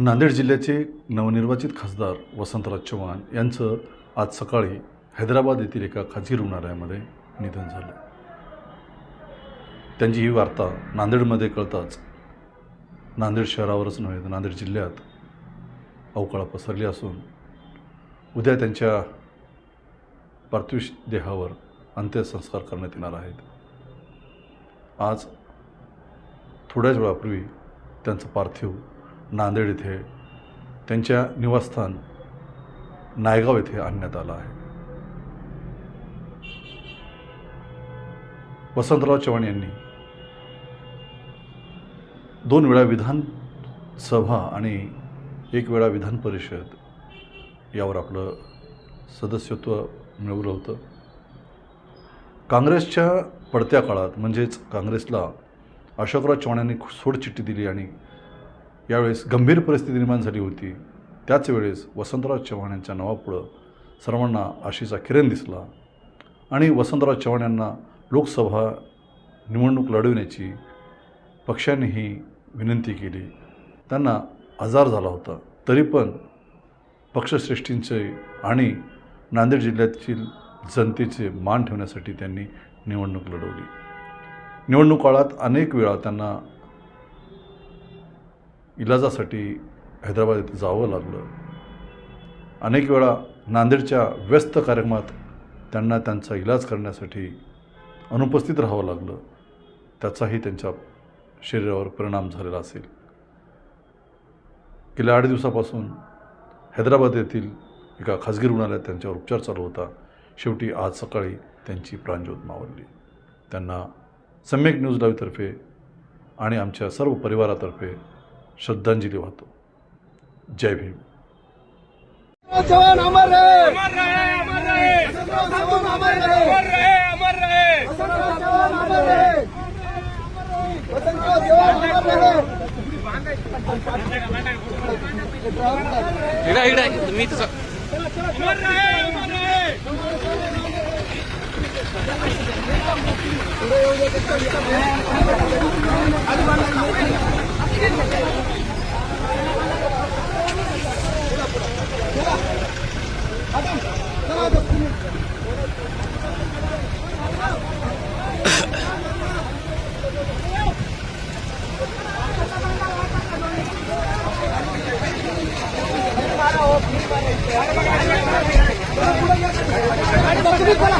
नांदेड जिल्ह्याचे नवनिर्वाचित खासदार वसंतराज चव्हाण यांचं आज सकाळी हैदराबाद येथील एका खाजगी रुग्णालयामध्ये निधन झालं. त्यांची ही वार्ता नांदेडमध्ये कळताच नांदेड शहरावरच नव्हे तर नांदेड जिल्ह्यात अवकाळा पसरली असून उद्या त्यांच्या पार्थिव देहावर अंत्यसंस्कार करण्यात येणार आहेत. आज थोड्याच वेळापूर्वी त्यांचं पार्थिव नांदेड येथे त्यांच्या निवासस्थान नायगाव येथे आणण्यात आलं आहे. वसंतराव चव्हाण यांनी दोन वेळा विधानसभा आणि एक वेळा विधान परिषद यावर आपलं सदस्यत्व मिळवलं होतं. काँग्रेसच्या पडत्या काळात म्हणजेच काँग्रेसला अशोकराव चव्हाण यांनी सोडचिठ्ठी दिली आणि यावेळेस गंभीर परिस्थिती निर्माण झाली होती. त्याच वेळेस वसंतराव चव्हाण यांच्या नावापुढं सर्वांना आशेचा किरण दिसला आणि वसंतराव चव्हाण यांना लोकसभा निवडणूक लढविण्याची पक्षानेही विनंती केली. त्यांना आजार झाला होता. तरी पण पक्षश्रेष्ठींचे आणि नांदेड जिल्ह्यातील जनतेचे मान ठेवण्यासाठी त्यांनी निवडणूक लढवली. निवडणूक काळात अनेक वेळा त्यांना इलाजासाठी हैदराबाद येथे जावं लागलं. अनेक वेळा नांदेडच्या व्यस्त कार्यक्रमात त्यांना त्यांचा इलाज करण्यासाठी अनुपस्थित राहावं लागलं. त्याचाही त्यांच्या शरीरावर परिणाम झालेला असेल. गेल्या आठ दिवसापासून हैदराबाद येथील एका खाजगी रुग्णालयात त्यांच्यावर उपचार चालू होता. शेवटी आज सकाळी त्यांची प्राणज्योत मावळली. त्यांना सम्यक न्यूज लाईव्हतर्फे आणि आमच्या सर्व परिवारातर्फे श्रद्धांजली वाहतो. जय भीम. जवान अमर रहे। अमर रहे अमर रहे। जवान अमर रहे। अमर रहे अमर रहे। तुम्ही तसं अमर रहे। अमर रहे। तुम्ही बोला